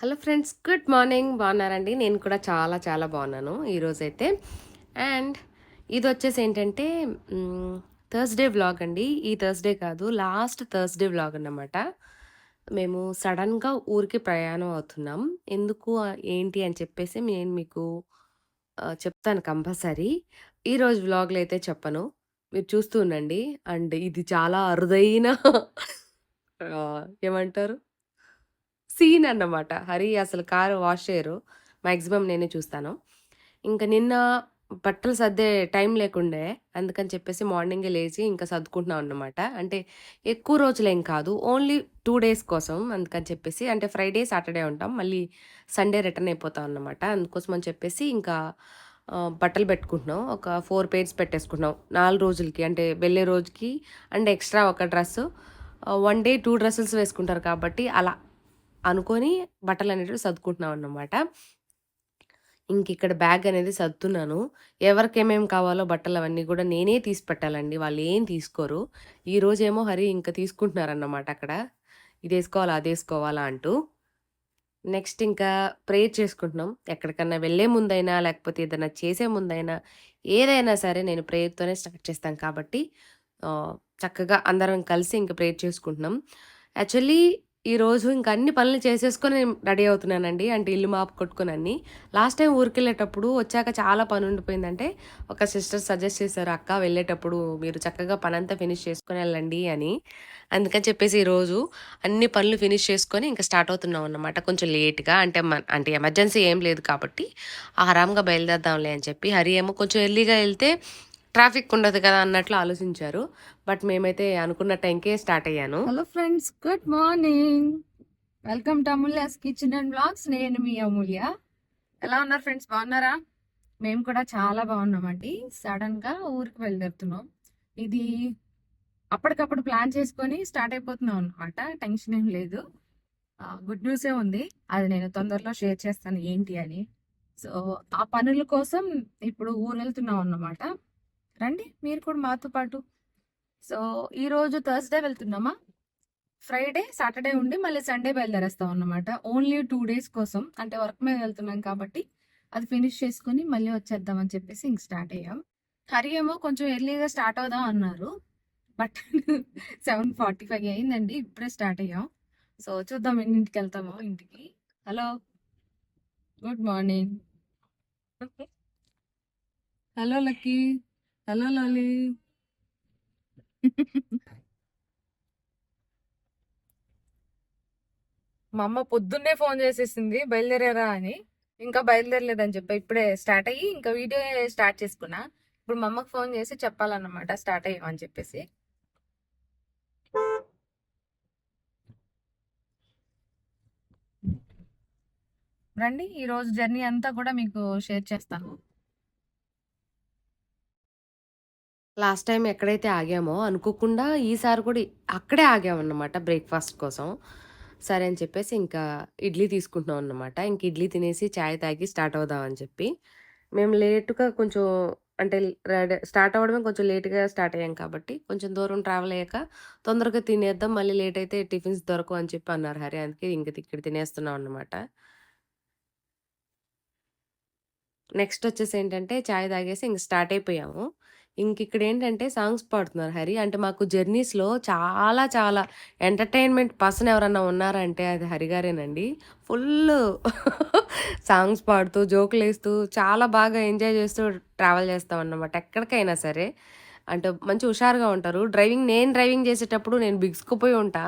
Hello friends good morning. బాగున్నారండి? నేను కూడా చాలా చాలా బాగున్నాను ఈరోజైతే. అండ్ ఇది వచ్చేసి ఏంటంటే థర్స్డే వ్లాగ్ అండి. ఈ థర్స్డే కాదు లాస్ట్ థర్స్డే వ్లాగ్ అన్నమాట. మేము సడన్గా ఊరికి ప్రయాణం అవుతున్నాం. ఎందుకు ఏంటి అని చెప్పేసి నేను మీకు చెప్తాను కంపల్సరీ. ఈరోజు వ్లాగ్లో అయితే చెప్పను. మీరు చూస్తూ ఉండండి. అండ్ ఇది చాలా అరుదైన ఏమంటారు? సీన్ అన్నమాట. హరి అసలు కారు వాష్ చేయరు. మాక్సిమం నేనే చూస్తాను. ఇంకా నిన్న బట్టలు సర్దే టైం లేకుండే. అందుకని చెప్పేసి మార్నింగే లేచి ఇంకా సర్దుకుంటున్నాం అన్నమాట. అంటే ఎక్కువ రోజులేం కాదు. ఓన్లీ టూ డేస్ కోసం అందుకని చెప్పేసి అంటే ఫ్రైడే, సాటర్డే ఉంటాం. మళ్ళీ సండే రిటర్న్ అయిపోతాం అన్నమాట. అందుకోసం అని చెప్పేసి ఇంకా బట్టలు పెట్టుకుంటున్నాం. ఒక ఫోర్ పేర్స్ పెట్టేసుకుంటున్నాం. నాలుగు రోజులకి అంటే వెళ్ళే రోజుకి అండ్ ఎక్స్‌ట్రా ఒక dress. One day two dresses వేసుకుంటారు కాబట్టి అలా అనుకొని బట్టలు అనేటివి సర్దుకుంటున్నాం అన్నమాట. ఇంకిక్కడ బ్యాగ్ అనేది సర్దుతున్నాను. ఎవరికేమేమి కావాలో బట్టలు అవన్నీ కూడా నేనే తీసి పెట్టాలండి. వాళ్ళు ఏం తీసుకోరు. ఈరోజేమో హరి ఇంకా తీసుకుంటున్నారన్నమాట అక్కడ. ఇది వేసుకోవాలా అది వేసుకోవాలా అంటూ. నెక్స్ట్ ఇంకా ప్రేయర్ చేసుకుంటున్నాం. ఎక్కడికన్నా వెళ్ళే ముందైనా, లేకపోతే ఏదైనా చేసే ముందైనా, ఏదైనా సరే నేను ప్రేయర్‌తోనే స్టార్ట్ చేస్తాను కాబట్టి చక్కగా అందరం కలిసి ఇంక ప్రేయర్ చేసుకుంటున్నాం. యాక్చువల్లీ ఈరోజు ఇంక అన్ని పనులు చేసేసుకొని రెడీ అవుతున్నానండి. అంటే ఇల్లు మాపు కొట్టుకుని అన్ని లాస్ట్ టైం ఊరికెళ్ళేటప్పుడు వచ్చాక చాలా పని ఉండిపోయిందంటే ఒక సిస్టర్ సజెస్ట్ చేశారు. "అక్క వెళ్ళేటప్పుడు మీరు చక్కగా పనంతా ఫినిష్ చేసుకొని వెళ్ళండి అని. అందుకని చెప్పేసి ఈరోజు అన్ని పనులు ఫినిష్ చేసుకొని ఇంకా స్టార్ట్ అవుతున్నాం అన్నమాట. కొంచెం లేట్‌గా అంటే మ అంటే ఎమర్జెన్సీ ఏం లేదు కాబట్టి ఆరాంగా బయలుదేరదాంలే అని చెప్పి. హరి ఏమో కొంచెం ఎర్లీగా వెళ్తే ట్రాఫిక్ ఉండదు కదా అన్నట్లు ఆలోచించారు. బట్ మేమైతే అనుకున్న టైంకే స్టార్ట్ అయ్యాను. Hello friends good morning. Welcome to Amulya's kitchen and blogs నేను మీ అమూల్య. ఎలా ఉన్నారు ఫ్రెండ్స్? బాగున్నారా? మేము కూడా చాలా బాగున్నామండి. సడన్గా ఊరికి వెళ్ళిపోతున్నాం ఇది అప్పటికప్పుడు ప్లాన్ చేసుకొని స్టార్ట్ అయిపోతున్నాం అనమాట టెన్షన్ ఏం లేదు. గుడ్ న్యూసే ఉంది. అది నేను తొందరలో షేర్ చేస్తాను ఏంటి అని. సో ఆ పనుల కోసం ఇప్పుడు ఊరు వెళ్తున్నాం అన్నమాట. రండి మీరు కూడా మాతో పాటు. సో ఈ రోజు థర్స్డే వెళ్తున్నామా? ఫ్రైడే సాటర్డే ఉండి మళ్ళీ సండే బయలుదేరేస్తాం అన్నమాట. ఓన్లీ టూ డేస్ కోసం అంటే వర్క్ మీద వెళ్తున్నాం కాబట్టి అది ఫినిష్ చేసుకుని మళ్ళీ వచ్చేద్దాం అని చెప్పేసి ఇంక స్టార్ట్ అయ్యాం. హరి ఏమో కొంచెం ఎర్లీగా స్టార్ట్ అవుదాం అన్నారు. బట్ సెవెన్ ఫార్టీ ఫైవ్ అయిందండి ఇప్పుడే స్టార్ట్ అయ్యాం. సో చూద్దాం ఎన్నింటికి వెళ్తామో ఇంటికి. Hello good morning hello Lucky hello Lali మా అమ్మ పొద్దున్నే ఫోన్ చేసేసింది బయలుదేరారా అని. ఇంకా బయలుదేరలేదని చెప్పి ఇప్పుడే స్టార్ట్ అయ్యి ఇంకా వీడియో స్టార్ట్ చేసుకున్నా. ఇప్పుడు మా అమ్మకి ఫోన్ చేసి చెప్పాలన్నమాట స్టార్ట్ అయ్యామని చెప్పేసి. రండి ఈరోజు జర్నీ అంతా కూడా మీకు షేర్ చేస్తాను. లాస్ట్ టైం ఎక్కడైతే ఆగామో అనుకోకుండా ఈసారి కూడా అక్కడే ఆగామన్నమాట బ్రేక్‌ఫాస్ట్ కోసం. సరే అని చెప్పేసి ఇంకా ఇడ్లీ తీసుకుంటున్నాం అన్నమాట. ఇంక ఇడ్లీ తినేసి ఛాయ్ తాగి స్టార్ట్ అవుదాం అని చెప్పి. మేము లేటుగా కొంచెం అంటే రెడీ స్టార్ట్ అవ్వడమే కొంచెం లేట్‌గా స్టార్ట్ అయ్యాం కాబట్టి కొంచెం దూరం ట్రావెల్ అయ్యాక తొందరగా తినేద్దాం మళ్ళీ లేట్ అయితే టిఫిన్స్ దొరకవు అని చెప్పి అన్నారు హరి. అందుకే ఇంక ఇక్కడ తినేస్తున్నాం అన్నమాట. నెక్స్ట్ వచ్చేసి ఏంటంటే చాయ్ తాగేసి ఇంక స్టార్ట్ అయిపోయాము. ఇంకిక్కడేంటంటే సాంగ్స్ పాడుతున్నారు హరి. అంటే మాకు జర్నీస్‌లో చాలా చాలా ఎంటర్‌టైన్‌మెంట్ పర్సన్ ఎవరన్నా ఉన్నారంటే అది హరి గారేనండి. ఫుల్ సాంగ్స్ పాడుతూ, జోకులేస్తూ చాలా బాగా ఎంజాయ్ చేస్తూ ట్రావెల్ చేస్తాం అన్నమాట ఎక్కడికైనా సరే. అంటే మంచి హుషారుగా ఉంటారు. డ్రైవింగ్ నేను డ్రైవింగ్ చేసేటప్పుడు నేను బిగుసుకుపోయి ఉంటా.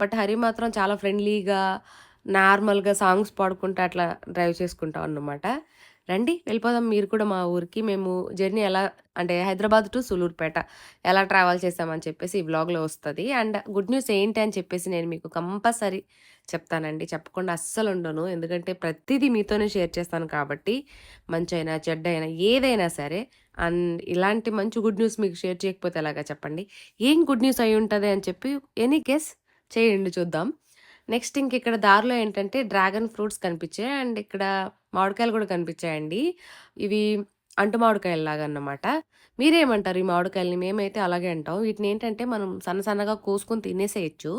బట్ హరి మాత్రం చాలా ఫ్రెండ్లీగా, నార్మల్‌గా సాంగ్స్ పాడుకుంటా అట్లా డ్రైవ్ చేసుకుంటాం అన్నమాట. రండి వెళ్ళిపోదాం మీరు కూడా మా ఊరికి. మేము జర్నీ ఎలా అంటే హైదరాబాద్ టు సులూర్పేట ఎలా ట్రావెల్ చేసామని చెప్పేసి ఈ వ్లాగ్‌లో వస్తుంది అండ్ గుడ్ న్యూస్ ఏంటి అని చెప్పేసి నేను మీకు కంపల్సరీ చెప్తానండి. చెప్పకుండా అస్సలు ఉండను ఎందుకంటే ప్రతిదీ మీతోనే షేర్ చేస్తాను కాబట్టి మంచైనా, చెడ్డైనా ఏదైనా సరే. అండ్ ఇలాంటి మంచి గుడ్ న్యూస్ మీకు షేర్ చేయకపోతే ఎలాగా చెప్పండి. ఏం గుడ్ న్యూస్ అయి ఉంటుంది అని చెప్పి ఎనీ గెస్ చేయండి చూద్దాం. నెక్స్ట్ ఇంకిక్కడ దారిలో ఏంటంటే డ్రాగన్ ఫ్రూట్స్ కనిపించాయి. అండ్ ఇక్కడ మామిడికాయలు కూడా కనిపించాయండి. ఇవి అంటు మామిడికాయల్లాగా అన్నమాట. మీరేమంటారు ఈ మామిడికాయలని? మేమైతే అలాగే అంటాం. వీటిని ఏంటంటే మనం సన్న సన్నగా కోసుకొని తినేసేయొచ్చు.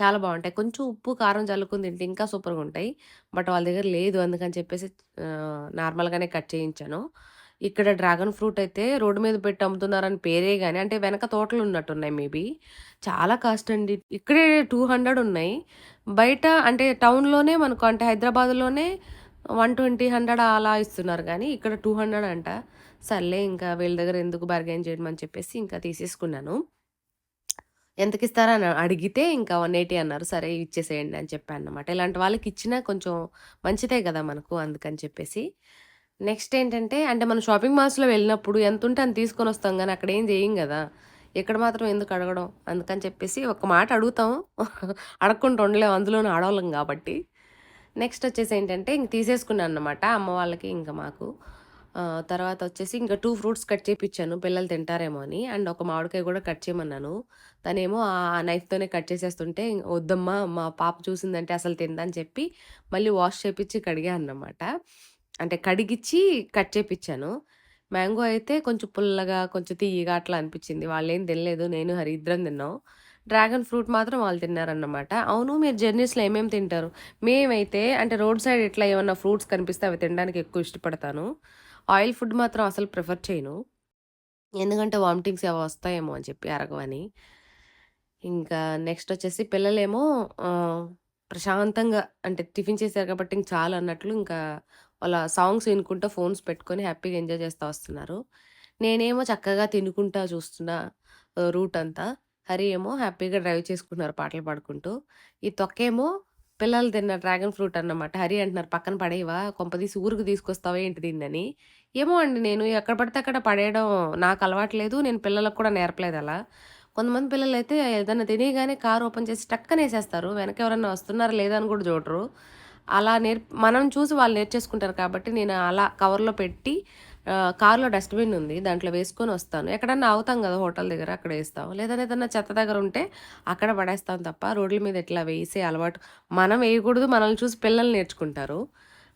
చాలా బాగుంటాయి కొంచెం ఉప్పు, కారం జల్లుకొని తింటే ఇంకా సూపర్గా ఉంటాయి బట్ వాళ్ళ దగ్గర లేదు అందుకని చెప్పేసి నార్మల్‌గానే కట్ చేయించాను. ఇక్కడ డ్రాగన్ ఫ్రూట్ అయితే రోడ్డు మీద పెట్టి అమ్ముతున్నారని పేరే కానీ అంటే వెనక తోటలు ఉన్నట్టున్నాయి మేబీ. చాలా కాస్ట్ అండి. ఇక్కడే 200 ఉన్నాయి. బయట అంటే టౌన్‌లోనే మనకు అంటే హైదరాబాద్‌లోనే 120, 100 అలా ఇస్తున్నారు కానీ ఇక్కడ 200 అంట. సర్లే ఇంకా వీళ్ళ దగ్గర ఎందుకు బార్గెయిన్ చేయడం అని చెప్పేసి ఇంకా తీసేసుకున్నాను. ఎంతకి అని అడిగితే ఇంకా 180 అన్నారు. సరే ఇచ్చేసేయండి అని చెప్పానన్నమాట. ఇలాంటి వాళ్ళకి ఇచ్చినా కొంచెం మంచిదే కదా మనకు అందుకని చెప్పేసి. నెక్స్ట్ ఏంటంటే అంటే మనం షాపింగ్ మాల్స్‌లో వెళ్ళినప్పుడు ఎంతుంటే తీసుకొని వస్తాం కానీ అక్కడ ఏం చేయం కదా ఇక్కడ మాత్రం ఎందుకు అడగడం? అందుకని చెప్పేసి ఒక మాట అడుగుతాం. అడగకుండా ఉండలేం అందులోనే ఆడోళ్ళం కాబట్టి నెక్స్ట్ వచ్చేసి ఏంటంటే ఇంక తీసేసుకున్నాను అనమాట అమ్మ వాళ్ళకి ఇంకా మాకు. తర్వాత వచ్చేసి ఇంకా టూ ఫ్రూట్స్ కట్ చేయించాను పిల్లలు తింటారేమో అని. అండ్ ఒక మామిడికాయ కూడా కట్ చేయమన్నాను. తనేమో ఆ నైఫ్‌తోనే కట్ చేసేస్తుంటే వద్దమ్మా మా పాప చూసిందంటే అసలు తిందని చెప్పి మళ్ళీ వాష్ చేపిచ్చి కడిగాను అన్నమాట. అంటే కడిగిచ్చి కట్ చేయించాను మ్యాంగో అయితే కొంచెం పుల్లగా, కొంచెం తియ్యగా అట్లా అనిపించింది వాళ్ళేం తినలేదు. నేను, హరిద్రం తిన్నాం. డ్రాగన్ ఫ్రూట్ మాత్రం వాళ్ళు తిన్నారన్నమాట. అవును మీరు జర్నీస్‌లో ఏమేమి తింటారు? మేమైతే అంటే రోడ్ సైడ్ ఇట్లా ఏమన్నా ఫ్రూట్స్ కనిపిస్తే అవి తినడానికి ఎక్కువ ఇష్టపడతాను. ఆయిల్ ఫుడ్ మాత్రం అసలు ప్రిఫర్ చేయను. ఎందుకంటే వామిటింగ్స్ ఏవో వస్తాయేమో అని చెప్పి అరగవని. ఇంకా నెక్స్ట్ వచ్చేసి పిల్లలేమో ప్రశాంతంగా అంటే టిఫిన్ చేశారు కాబట్టి ఇంక చాలు అన్నట్లు ఇంకా వాళ్ళ సాంగ్స్ వినుకుంటూ ఫోన్స్ పెట్టుకొని హ్యాపీగా ఎంజాయ్ చేస్తూ వస్తున్నారు. నేనేమో చక్కగా తినుకుంటా చూస్తున్నా రూట్ అంతా. హరి ఏమో హ్యాపీగా డ్రైవ్ చేసుకుంటున్నారు పాటలు పాడుకుంటూ. ఈ తొక్కేమో పిల్లలు తిన్న డ్రాగన్ ఫ్రూట్ అన్నమాట. హరి అంటున్నారు పక్కన పడేవా కొంపదీసి ఊరికి తీసుకొస్తావా ఏంటి దీన్నని? ఏమో అండి నేను ఎక్కడ పడితే అక్కడ పడేయడం నాకు అలవాటు లేదు. నేను పిల్లలకు కూడా నేర్పలేదు అలా. కొంతమంది పిల్లలైతే ఏదైనా తినేయగానే కారు ఓపెన్ చేసి టక్కన వేసేస్తారు వెనక ఎవరైనా వస్తున్నారా లేదా అని కూడా చూడరు. అలా నేర్ మనం చూసి వాళ్ళు నేర్చేసుకుంటారు కాబట్టి నేను అలా కవర్‌లో పెట్టి కారులో డస్ట్‌బిన్ ఉంది. దాంట్లో వేసుకొని వస్తాను. ఎక్కడన్నా అవుతాం కదా హోటల్ దగ్గర అక్కడ వేస్తాం లేదా ఏదన్నా చెత్త దగ్గర ఉంటే అక్కడ పడేస్తాం తప్ప రోడ్ల మీద ఇట్లా వేసే అలవాటు మనం వేయకూడదు. మనల్ని చూసి పిల్లలు నేర్చుకుంటారు.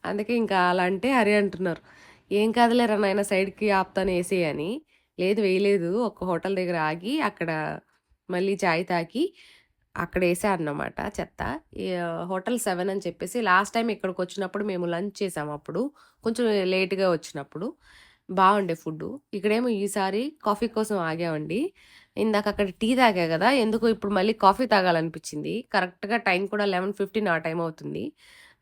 అందుకే ఇంకా అలా అంటే హరి అంటున్నారు. "ఏం కాదులేరా నాయన సైడ్‌కి ఆపుతాను వేసేయని అని. లేదు వేయలేదు. ఒక హోటల్ దగ్గర ఆగి అక్కడ మళ్ళీ చాయ్ తాకి అక్కడ ఏసా అన్నమాట చెత్త. హోటల్ సెవెన్ అని చెప్పేసి లాస్ట్ టైం ఇక్కడికి వచ్చినప్పుడు మేము లంచ్ చేసాం అప్పుడు. కొంచెం లేట్‌గా వచ్చినప్పుడు. బాగుండే ఫుడ్డు. ఇక్కడేమో ఈసారి కాఫీ కోసం ఆగామండి. ఇందాక అక్కడ టీ తాగా కదా ఎందుకు ఇప్పుడు మళ్ళీ కాఫీ తాగాలనిపించింది కరెక్ట్‌గా టైం కూడా 11:15 ఆ టైం అవుతుంది.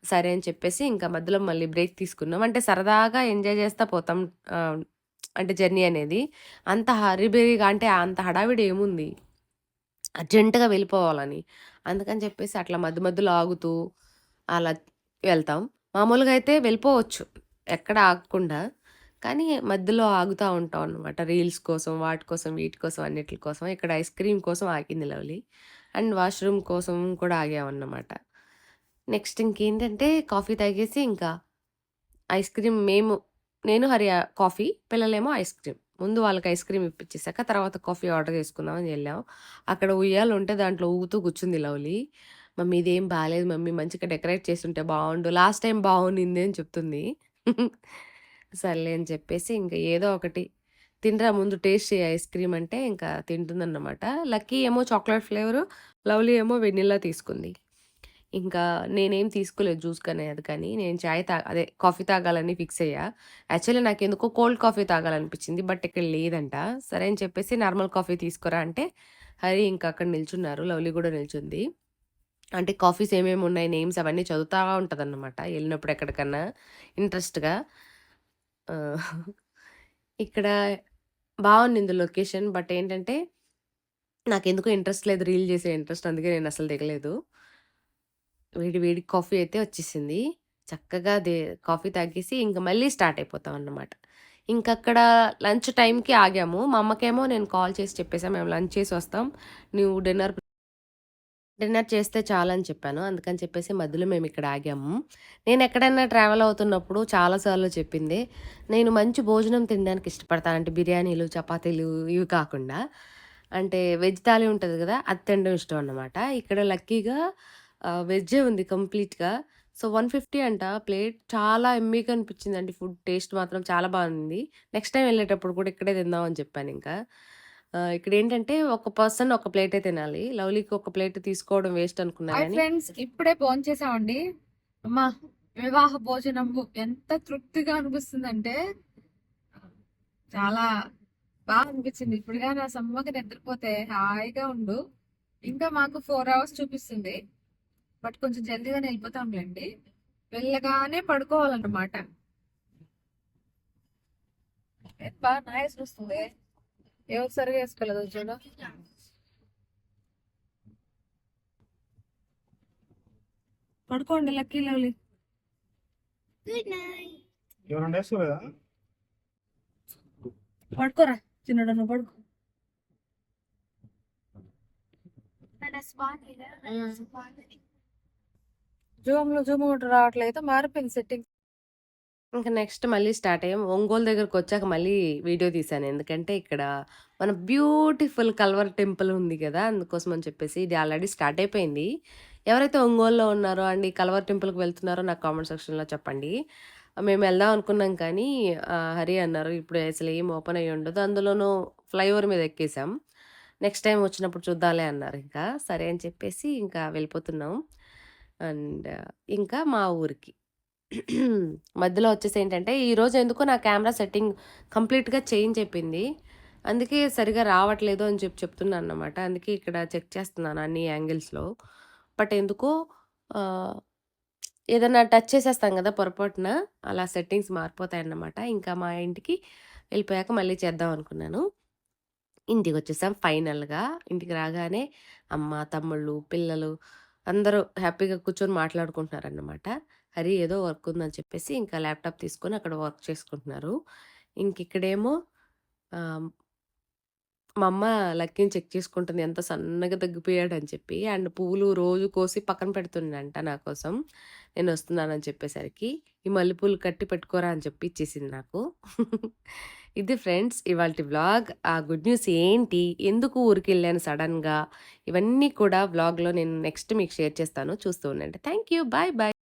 సరే అని చెప్పేసి ఇంకా మధ్యలో మళ్ళీ బ్రేక్ తీసుకున్నాం. అంటే సరదాగా ఎంజాయ్ చేస్తా పోతాం. అంటే జర్నీ అనేది. అంత హరిబెరిగా అంటే అంత హడావిడి ఏముంది? అర్జెంట్‌గా వెళ్ళిపోవాలని. అందుకని చెప్పేసి అట్లా మధ్య మధ్యలో ఆగుతూ అలా వెళ్తాం. మామూలుగా అయితే వెళ్ళిపోవచ్చు. ఎక్కడ ఆగకుండా. కానీ మధ్యలో ఆగుతూ ఉంటాం అనమాట రీల్స్ కోసం, వాటి కోసం, వీటి కోసం అన్నిటి కోసం. ఇక్కడ ఐస్ క్రీమ్ కోసం ఆగింది లవ్లీ. అండ్ వాష్‌రూమ్ కోసం కూడా ఆగామన్నమాట. నెక్స్ట్ ఇంకేంటంటే కాఫీ తాగేసి ఇంకా ఐస్ క్రీమ్ మేము నేను, హరి కాఫీ పిల్లలేమో ఐస్ క్రీమ్. ముందు వాళ్ళకి ఐస్ క్రీమ్ ఇప్పించేసాక తర్వాత కాఫీ ఆర్డర్ చేసుకుందామని వెళ్ళాం అక్కడ ఉయ్యాలుంటే దాంట్లో ఊగుతూ కూర్చుంది లవ్లీ. మమ్మీ ఇదేం బాగాలేదు మమ్మీ మంచిగా డెకరేట్ చేస్తుంటే బాగుండు లాస్ట్ టైం బాగుండింది అని చెప్తుంది. సర్లే అని చెప్పేసి ఇంకా ఏదో ఒకటి తినరా ముందు టేస్ట్ ఐస్ క్రీమ్ అంటే ఇంకా తింటుందన్నమాట. లక్కీ ఏమో చాక్లెట్ ఫ్లేవరు, లవ్లీ ఏమో వెనిల్లా తీసుకుంది. ఇంకా నేనేం తీసుకోలేదు జ్యూస్ కానీ అది కానీ. నేను చాయ్ తా అదే కాఫీ తాగాలని ఫిక్స్ అయ్యా. యాక్చువల్లీ నాకు ఎందుకో కోల్డ్ కాఫీ తాగాలనిపించింది బట్ ఇక్కడ లేదంట. సరే అని చెప్పేసి నార్మల్ కాఫీ తీసుకురా అంటే హరి ఇంకా అక్కడ నిల్చున్నారు. లవ్లీ కూడా నిల్చుంది. అంటే కాఫీస్ ఏమేమి ఉన్నాయి నేమ్స్ అవన్నీ చదువుతా అనమాట వెళ్ళినప్పుడు ఎక్కడికన్నా ఇంట్రెస్ట్‌గా. ఇక్కడ బాగుంది లొకేషన్. బట్ ఏంటంటే నాకు ఎందుకో ఇంట్రెస్ట్ లేదు రీల్ చేసే ఇంట్రెస్ట్. అందుకే నేను అసలు దిగలేదు. వేడి వేడి కాఫీ అయితే వచ్చేసింది. చక్కగా దే కాఫీ తాగేసి ఇంక మళ్ళీ స్టార్ట్ అయిపోతాం అన్నమాట. ఇంకక్కడ లంచ్ టైంకి ఆగాము. మా అమ్మకేమో నేను కాల్ చేసి చెప్పేసా మేము లంచ్ చేసి వస్తాం. నువ్వు డిన్నర్ డిన్నర్ చేస్తే చాలని చెప్పాను. అందుకని చెప్పేసి మధ్యలో మేము ఇక్కడ ఆగాము. నేను ఎక్కడైనా ట్రావెల్ అవుతున్నప్పుడు చాలాసార్లు చెప్పింది నేను మంచి భోజనం తినడానికి ఇష్టపడతాను. అంటే బిర్యానీలు, చపాతీలు ఇవి కాకుండా. అంటే వెజ్ థాలీ ఉంటుంది కదా అది తినడం ఇష్టం అన్నమాట. ఇక్కడ లక్కీగా వెజ్జే ఉంది కంప్లీట్‌గా. సో 150 అంట ప్లేట్. చాలా యమ్మీగా అనిపించిందండి ఫుడ్ టేస్ట్ మాత్రం చాలా బాగుంది. నెక్స్ట్ టైమ్ వెళ్ళేటప్పుడు కూడా ఇక్కడే తిందాం అని చెప్పానింకా. ఆహ్, ఇక్కడేంటంటే ఒక పర్సన్ ఒక ప్లేటే తినాలి. లవ్లీకి ఒక ప్లేట్ తీసుకోవడం వేస్ట్ అనుకున్నా హాయ్ గానీ ఫ్రెండ్స్ ఇప్పుడే భోంచేసామండి. అమ్మా! వివాహ భోజనము ఎంత తృప్తిగా అనిపిస్తుందంటే చాలా బాగా అనిపించింది. ఇప్పుడు గాని ఆ సమ్మగా నిద్రపోతే హాయిగా ఉండు. ఇంకా మాకు 4 అవర్స్ చూపిస్తుంది. బట్ కొంచెం జల్దీగానే వెళ్ళిపోతాంలెండి. వెళ్ళగానే పడుకోవాలన్నమాట. ఎంత బా నాయిస్ వస్తుంది. ఎవరు సరిగా వేసుకోలేదో చూడు. పడుకోండి లక్కీ లవ్లీ. ఎవరైనా వేసుకోలేదా పడుకోరా చిన్నడు నువ్వు పడుకో. జూమ్ జూమ్లో జూమ్ ఒకటి రావట్లేదు మారిపోయింది సెట్టింగ్. ఇంకా నెక్స్ట్ మళ్ళీ స్టార్ట్ అయ్యాం. ఒంగోలు దగ్గరకొచ్చాక మళ్ళీ వీడియో తీశాను. ఎందుకంటే ఇక్కడ మన బ్యూటిఫుల్ కల్వర్ టెంపుల్ ఉంది కదా అందుకోసం అని చెప్పేసి ఇది ఆల్రెడీ స్టార్ట్ అయిపోయింది. ఎవరైతే ఒంగోలులో ఉన్నారో అండ్ ఈ కల్వర్ టెంపుల్‌కి వెళ్తున్నారో నాకు కామెంట్ సెక్షన్‌లో చెప్పండి. మేము వెళ్దాం అనుకున్నాం కానీ హరి అన్నారు ఇప్పుడు అసలు ఏం ఓపెన్ అయ్యి ఉండదు. అందులోనూ ఫ్లైఓవర్ మీద ఎక్కేసాం. నెక్స్ట్ టైం వచ్చినప్పుడు చూద్దాలే అన్నారు ఇంకా. సరే అని చెప్పేసి ఇంకా వెళ్ళిపోతున్నాం. అండ్ ఇంకా మా ఊరికి. మధ్యలో వచ్చేసి ఏంటంటే ఈరోజు ఎందుకో నా కెమెరా సెట్టింగ్ కంప్లీట్‌గా చేంజ్ అయిపోయింది. అందుకే సరిగ్గా రావట్లేదు అని చెప్పి చెప్తున్నాను అనమాట అందుకే ఇక్కడ చెక్ చేస్తున్నాను అన్ని యాంగిల్స్‌లో. బట్ ఎందుకో ఏదైనా ఏదన్నా టచ్ చేసేస్తాం కదా పొరపాటున అలా సెట్టింగ్స్ మారిపోతాయన్నమాట. ఇంకా మా ఇంటికి వెళ్ళిపోయాక మళ్ళీ చేద్దాం అనుకున్నాను. ఇంటికొచ్చేసాం ఫైనల్‌గా. ఇంటికి రాగానే అమ్మ, తమ్ముళ్ళు, పిల్లలు అందరూ హ్యాపీగా కూర్చొని మాట్లాడుకుంటున్నారన్నమాట. హరి ఏదో వర్క్ ఉందని చెప్పేసి ఇంకా ల్యాప్‌టాప్ తీసుకొని అక్కడ వర్క్ చేసుకుంటున్నారు. ఇంకిక్కడేమో మా అమ్మ లక్కీని చెక్ చేసుకుంటుంది ఎంత సన్నగా తగ్గిపోయాడని చెప్పి. అండ్ పువ్వులు రోజు కోసి పక్కన పెడుతుందంట నా కోసం. నేను వస్తున్నానని చెప్పేసరికి. ఈ మల్లెపూలు కట్టి పెట్టుకోరా అని చెప్పి ఇచ్చేసింది నాకు. ఇది ఫ్రెండ్స్ ఇవాళ వ్లాగ్. ఆ గుడ్ న్యూస్ ఏంటి? ఎందుకు ఊరికెళ్ళాను సడన్గా ఇవన్నీ కూడా వ్లాగ్‌లో నేను నెక్స్ట్ మీకు షేర్ చేస్తాను. చూస్తూ ఉండండి. Thank you. Bye bye.